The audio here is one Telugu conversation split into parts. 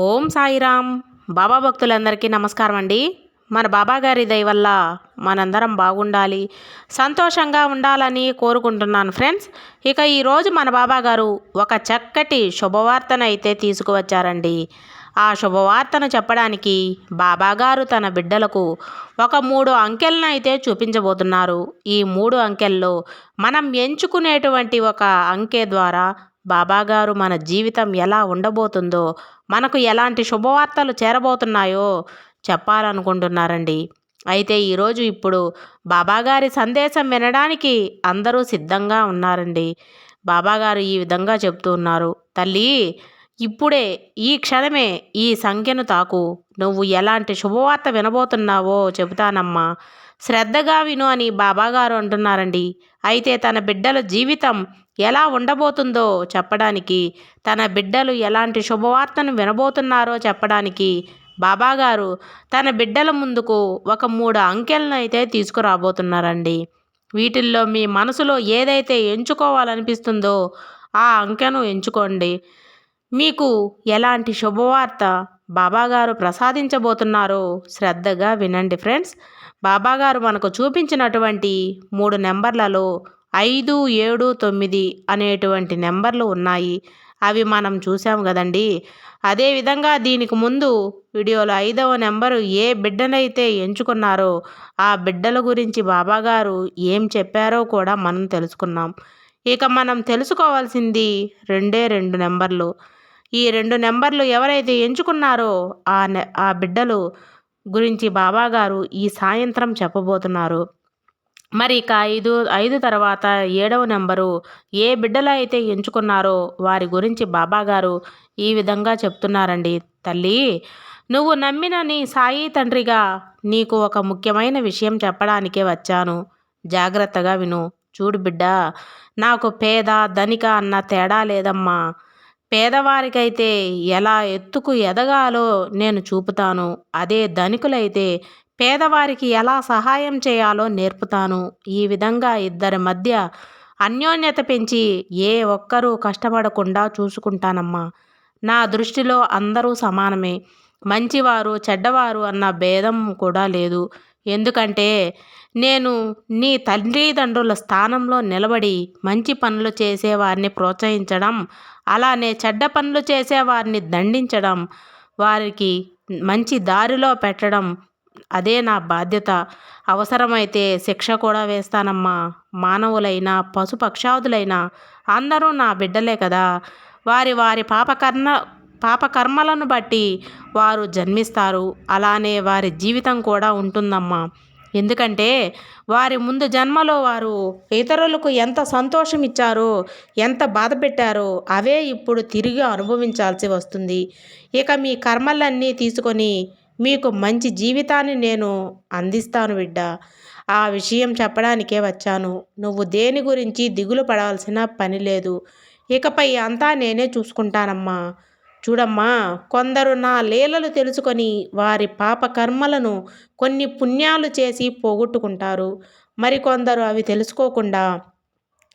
ఓం సాయిరామ్. బాబా భక్తులందరికీ నమస్కారం అండి మన బాబాగారి దయ వల్ల మనందరం బాగుండాలి సంతోషంగా ఉండాలని కోరుకుంటున్నాను ఫ్రెండ్స్. ఇక ఈరోజు మన బాబాగారు ఒక చక్కటి శుభవార్తను అయితే తీసుకువచ్చారండి. ఆ శుభవార్తను చెప్పడానికి బాబాగారు తన బిడ్డలకు ఒక మూడు అంకెలను అయితే చూపించబోతున్నారు. ఈ మూడు అంకెల్లో మనం ఎంచుకునేటువంటి ఒక అంకె ద్వారా బాబాగారు మన జీవితం ఎలా ఉండబోతుందో మనకు ఎలాంటి శుభవార్తలు చేరబోతున్నాయో చెప్పాలనుకుంటున్నారండి. అయితే ఈరోజు ఇప్పుడు బాబాగారి సందేశం వినడానికి అందరూ సిద్ధంగా ఉన్నారండి. బాబాగారు ఈ విధంగా చెప్తూ ఉన్నారు తల్లి ఇప్పుడే ఈ క్షణమే ఈ సంఖ్యను తాకు. నువ్వు ఎలాంటి శుభవార్త వినబోతున్నావో చెబుతానమ్మా. శ్రద్ధగా విను అని బాబాగారు అంటున్నారండి. అయితే తన బిడ్డల జీవితం ఎలా ఉండబోతుందో చెప్పడానికి తన బిడ్డలు ఎలాంటి శుభవార్తను వినబోతున్నారో చెప్పడానికి బాబాగారు తన బిడ్డల ముందుకు ఒక మూడు అంకెలను అయితే తీసుకురాబోతున్నారండి. వీటిల్లో మీ మనసులో ఏదైతే ఎంచుకోవాలనిపిస్తుందో ఆ అంకెను ఎంచుకోండి. మీకు ఎలాంటి శుభవార్త బాబాగారు ప్రసాదించబోతున్నారో శ్రద్ధగా వినండి ఫ్రెండ్స్. బాబాగారు మనకు చూపించినటువంటి మూడు నెంబర్లలో ఐదు ఏడు తొమ్మిది అనేటువంటి నెంబర్లు ఉన్నాయి. అవి మనం చూసాం కదండి. అదేవిధంగా దీనికి ముందు వీడియోలో ఐదవ నెంబరు ఏ బిడ్డనైతే ఎంచుకున్నారో ఆ బిడ్డల గురించి బాబాగారు ఏం చెప్పారో కూడా మనం తెలుసుకున్నాం. ఇక మనం తెలుసుకోవాల్సింది రెండే రెండు నెంబర్లు. ఈ రెండు నెంబర్లు ఎవరైతే ఎంచుకున్నారో ఆ ఆ బిడ్డలు గురించి బాబాగారు ఈ సాయంత్రం చెప్పబోతున్నారు. మరి ఇక ఐదు ఐదు తర్వాత ఏడవ నెంబరు ఏ బిడ్డలు అయితే ఎంచుకున్నారో వారి గురించి బాబాగారు ఈ విధంగా చెప్తున్నారండి. తల్లి నువ్వు నమ్మిన నీ సాయి తండ్రిగా నీకు ఒక ముఖ్యమైన విషయం చెప్పడానికే వచ్చాను. జాగ్రత్తగా విను. చూడు బిడ్డ నాకు పేద ధనిక అన్న తేడా లేదమ్మా. పేదవారికైతే ఎలా ఎత్తుకు ఎదగాలో నేను చూపుతాను. అదే ధనికులైతే పేదవారికి ఎలా సహాయం చేయాలో నేర్పుతాను. ఈ విధంగా ఇద్దరి మధ్య అన్యోన్యత పెంచి ఏ ఒక్కరూ కష్టపడకుండా చూసుకుంటానమ్మా. నా దృష్టిలో అందరూ సమానమే. మంచివారు చెడ్డవారు అన్న భేదం కూడా లేదు. ఎందుకంటే నేను నీ తల్లిదండ్రుల స్థానంలో నిలబడి మంచి పనులు చేసేవారిని ప్రోత్సహించడం అలానే చెడ్డ పనులు చేసేవారిని దండించడం వారికి మంచి దారిలో పెట్టడం అదే నా బాధ్యత. అవసరమైతే శిక్ష కూడా వేస్తానమ్మా. మానవులైనా పశుపక్షాదులైనా అందరూ నా బిడ్డలే కదా. వారి వారి పాపకర్మ పాపకర్మలను బట్టి వారు జన్మిస్తారు. అలానే వారి జీవితం కూడా ఉంటుందమ్మా. ఎందుకంటే వారి ముందు జన్మలో వారు ఇతరులకు ఎంత సంతోషం ఇచ్చారో ఎంత బాధ పెట్టారో అవే ఇప్పుడు తిరిగి అనుభవించాల్సి వస్తుంది. ఇక మీ కర్మలన్నీ తీసుకొని మీకు మంచి జీవితాన్ని నేను అందిస్తాను బిడ్డ. ఆ విషయం చెప్పడానికే వచ్చాను. నువ్వు దేని గురించి దిగులు పడాల్సిన పని లేదు. ఇకపై అంతా నేనే చూసుకుంటానమ్మా. చూడమ్మా కొందరు నా లీలలు తెలుసుకొని వారి పాప కర్మలను కొన్ని పుణ్యాలు చేసి పోగొట్టుకుంటారు. మరికొందరు అవి తెలుసుకోకుండా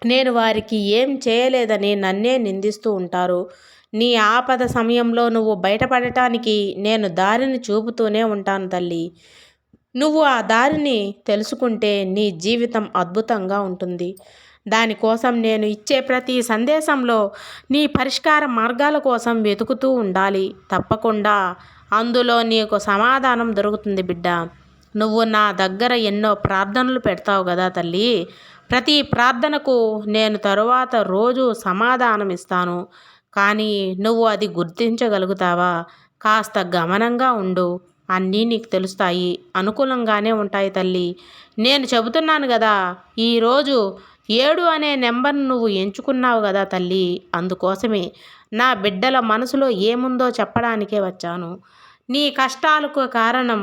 నేను వారికి ఏం చేయలేదని నన్నే నిందిస్తూ ఉంటారు. నీ ఆపద సమయంలో నువ్వు బయటపడటానికి నేను దారిని చూపుతూనే ఉంటాను తల్లి. నువ్వు ఆ దారిని తెలుసుకుంటే నీ జీవితం అద్భుతంగా ఉంటుంది. దానికోసం నేను ఇచ్చే ప్రతి సందేశంలో నీ పరిష్కార మార్గాల కోసం వెతుకుతూ ఉండాలి. తప్పకుండా అందులో నీకు సమాధానం దొరుకుతుంది బిడ్డ. నువ్వు నా దగ్గర ఎన్నో ప్రార్థనలు పెడతావు కదా తల్లి. ప్రతి ప్రార్థనకు నేను తరువాత రోజు సమాధానం ఇస్తాను. కానీ నువ్వు అది గుర్తించగలుగుతావా? కాస్త గమనంగా ఉండు. అన్నీ నీకు తెలుస్తాయి. అనుకూలంగానే ఉంటాయి తల్లి. నేను చెబుతున్నాను కదా ఈరోజు ఏడు అనే నెంబర్ను నువ్వు ఎంచుకున్నావు కదా తల్లి అందుకోసమే నా బిడ్డల మనసులో ఏముందో చెప్పడానికే వచ్చాను. నీ కష్టాలకు కారణం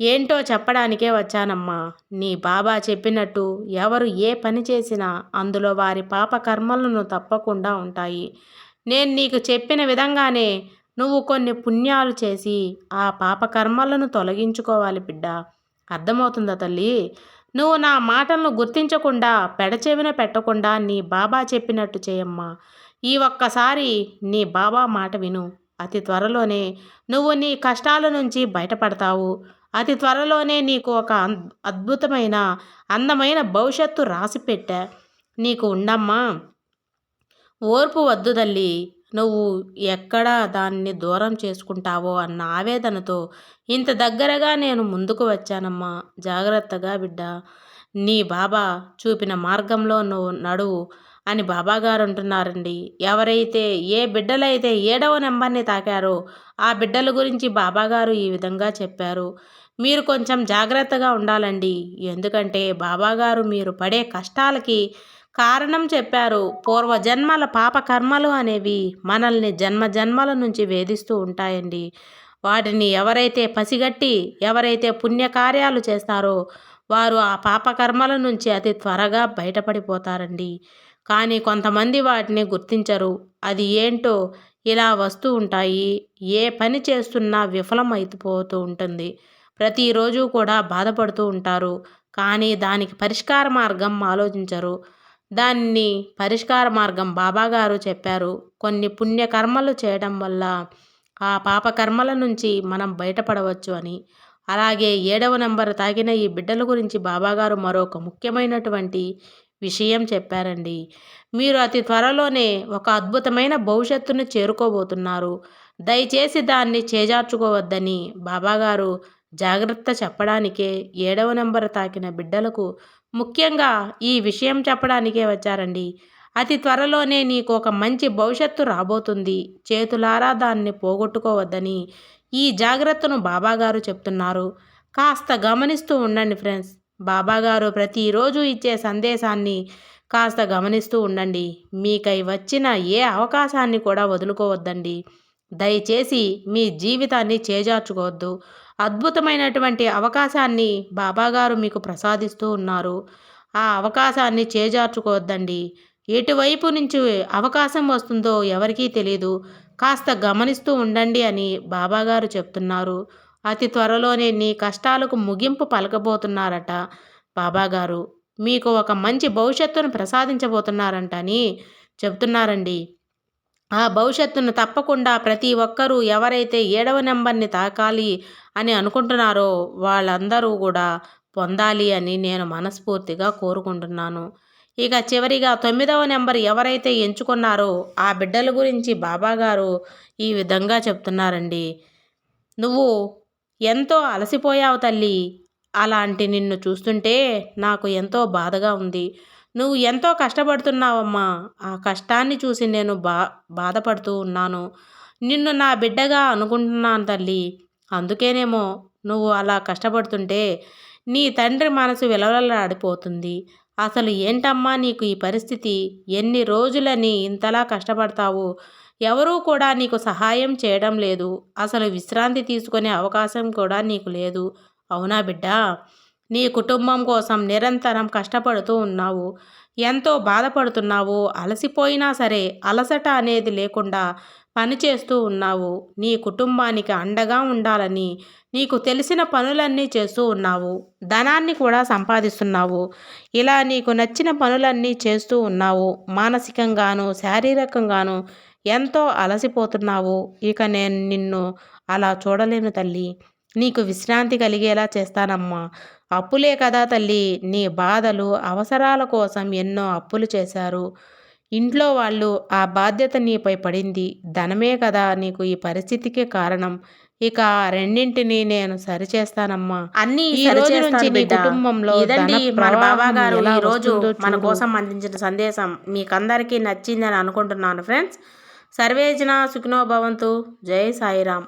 ఏంటో చెప్పడానికే వచ్చానమ్మా. నీ బాబా చెప్పినట్టు ఎవరు ఏ పని చేసినా అందులో వారి పాప కర్మలను తప్పకుండా ఉంటాయి. నేను నీకు చెప్పిన విధంగానే నువ్వు కొన్ని పుణ్యాలు చేసి ఆ పాప కర్మలను తొలగించుకోవాలి బిడ్డ. అర్థమవుతుందా తల్లి? నువ్వు నా మాటలను గుర్తించకుండా పెడచెవిన పెట్టకుండా నీ బాబా చెప్పినట్టు చేయమ్మా. ఈ ఒక్కసారి నీ బాబా మాట విను. అతి త్వరలోనే నువ్వు నీ కష్టాల నుంచి బయటపడతావు. అతి త్వరలోనే నీకు ఒక అద్భుతమైన అందమైన భవిష్యత్తు రాసి పెట్టా నీకు ఉండమ్మా. ఓర్పు వద్దు తల్లి. నువ్వు ఎక్కడ దాన్ని దూరం చేసుకుంటావో అన్న ఆవేదనతో ఇంత దగ్గరగా నేను ముందుకు వచ్చానమ్మా. జాగ్రత్తగా బిడ్డ. నీ బాబా చూపిన మార్గంలో నువ్వు నడువు అని బాబాగారు అంటున్నారండి. ఎవరైతే ఏ బిడ్డలైతే ఏడవ నెంబర్ని తాకారో ఆ బిడ్డల గురించి బాబాగారు ఈ విధంగా చెప్పారు. మీరు కొంచెం జాగ్రత్తగా ఉండాలండి. ఎందుకంటే బాబాగారు మీరు పడే కష్టాలకి కారణం చెప్పారు. పూర్వజన్మల పాపకర్మలు అనేవి మనల్ని జన్మ జన్మల నుంచి వేధిస్తూ ఉంటాయండి. వాటిని ఎవరైతే పసిగట్టి ఎవరైతే పుణ్యకార్యాలు చేస్తారో వారు ఆ పాపకర్మల నుంచి అతి త్వరగా బయటపడిపోతారండి. కానీ కొంతమంది వాటిని గుర్తించరు. అది ఏంటో ఇలా వస్తూ ఉంటాయి. ఏ పని చేస్తున్నా విఫలం అయిపోతూ ఉంటుంది. ప్రతిరోజు కూడా బాధపడుతూ ఉంటారు. కానీ దానికి పరిష్కార మార్గం ఆలోచించరు. దాన్ని పరిష్కార మార్గం బాబాగారు చెప్పారు. కొన్ని పుణ్యకర్మలు చేయడం వల్ల ఆ పాపకర్మల నుంచి మనం బయటపడవచ్చు అని. అలాగే ఏడవ నంబర్ తాగిన ఈ బిడ్డల గురించి బాబాగారు మరొక ముఖ్యమైనటువంటి విషయం చెప్పారండి. మీరు అతి త్వరలోనే ఒక అద్భుతమైన భవిష్యత్తును చేరుకోబోతున్నారు. దయచేసి దాన్ని చేజార్చుకోవద్దని బాబాగారు జాగ్రత్త చెప్పడానికే ఏడవ నంబర్ తాకిన బిడ్డలకు ముఖ్యంగా ఈ విషయం చెప్పడానికే వచ్చారండి. అతి త్వరలోనే నీకు ఒక మంచి భవిష్యత్తు రాబోతుంది. చేతులారా దాన్ని పోగొట్టుకోవద్దని ఈ జాగ్రత్తను బాబాగారు చెప్తున్నారు. కాస్త గమనిస్తూ ఉండండి ఫ్రెండ్స్. బాబాగారు ప్రతిరోజు ఇచ్చే సందేశాన్ని కాస్త గమనిస్తూ ఉండండి. మీకై వచ్చిన ఏ అవకాశాన్ని కూడా వదులుకోవద్దండి. దయచేసి మీ జీవితాన్ని చేజార్చుకోవద్దు. అద్భుతమైనటువంటి అవకాశాన్ని బాబాగారు మీకు ప్రసాదిస్తూ ఉన్నారు. ఆ అవకాశాన్ని చేజార్చుకోవద్దండి. ఎటువైపు నుంచి అవకాశం వస్తుందో ఎవరికీ తెలియదు కాస్త గమనిస్తూ ఉండండి అని బాబాగారు చెప్తున్నారు. అతి త్వరలోనే నీ కష్టాలకు ముగింపు పలకబోతున్నారట బాబాగారు మీకు ఒక మంచి భవిష్యత్తును ప్రసాదించబోతున్నారంట అని చెబుతున్నారండి ఆ భవిష్యత్తును తప్పకుండా ప్రతి ఒక్కరూ ఎవరైతే ఏడవ నెంబర్ని తాకాలి అని అనుకుంటున్నారో వాళ్ళందరూ కూడా పొందాలి అని నేను మనస్ఫూర్తిగా కోరుకుంటున్నాను. ఇక చివరిగా తొమ్మిదవ నెంబర్ ఎవరైతే ఎంచుకున్నారో ఆ బిడ్డల గురించి బాబాగారు ఈ విధంగా చెప్తున్నారండి. నువ్వు ఎంతో అలసిపోయావు తల్లి. అలాంటి నిన్ను చూస్తుంటే నాకు ఎంతో బాధగా ఉంది. నువ్వు ఎంతో కష్టపడుతున్నావమ్మా. ఆ కష్టాన్ని చూసి నేను బా బాధపడుతూ ఉన్నాను. నిన్ను నా బిడ్డగా అనుకుంటున్నాను తల్లి. అందుకేనేమో నువ్వు అలా కష్టపడుతుంటే నీ తండ్రి మనసు విలవలాడిపోతుంది అసలు ఏంటమ్మా నీకు ఈ పరిస్థితి? ఎన్ని రోజులని ఇంతలా కష్టపడతావు? ఎవరూ కూడా నీకు సహాయం చేయడం లేదు. అసలు విశ్రాంతి తీసుకునే అవకాశం కూడా నీకు లేదు. అవునా బిడ్డ? నీ కుటుంబం కోసం నిరంతరం కష్టపడుతూ ఉన్నావు. ఎంతో బాధపడుతున్నావు. అలసిపోయినా సరే అలసట అనేది లేకుండా పనిచేస్తూ ఉన్నావు. నీ కుటుంబానికి అండగా ఉండాలని నీకు తెలిసిన పనులన్నీ చేస్తూ ఉన్నావు. ధనాన్ని కూడా సంపాదిస్తున్నావు. ఇలా నీకు నచ్చిన పనులన్నీ చేస్తూ ఉన్నావు. మానసికంగాను శారీరకంగాను ఎంతో అలసిపోతున్నావు. ఇక నేను నిన్ను అలా చూడలేను తల్లి. నీకు విశ్రాంతి కలిగేలా చేస్తానమ్మా. అప్పులే కదా తల్లి నీ బాధలు అవసరాల కోసం ఎన్నో అప్పులు చేశారు. ఇంట్లో వాళ్ళు ఆ బాధ్యత నీపై పడింది. ధనమే కదా నీకు ఈ పరిస్థితికి కారణం. ఇక రెండింటిని నేను సరిచేస్తానమ్మా. అన్ని ఈ రోజు నుంచి నీ కుటుంబంలో ఇదండి మన బాబా గారు ఈ రోజు మన. కోసం అందించిన సందేశం మీకందరికీ నచ్చిందని అనుకుంటున్నాను ఫ్రెండ్స్. సర్వేజన సుఖినో భవంతు. జై సాయిరామ్.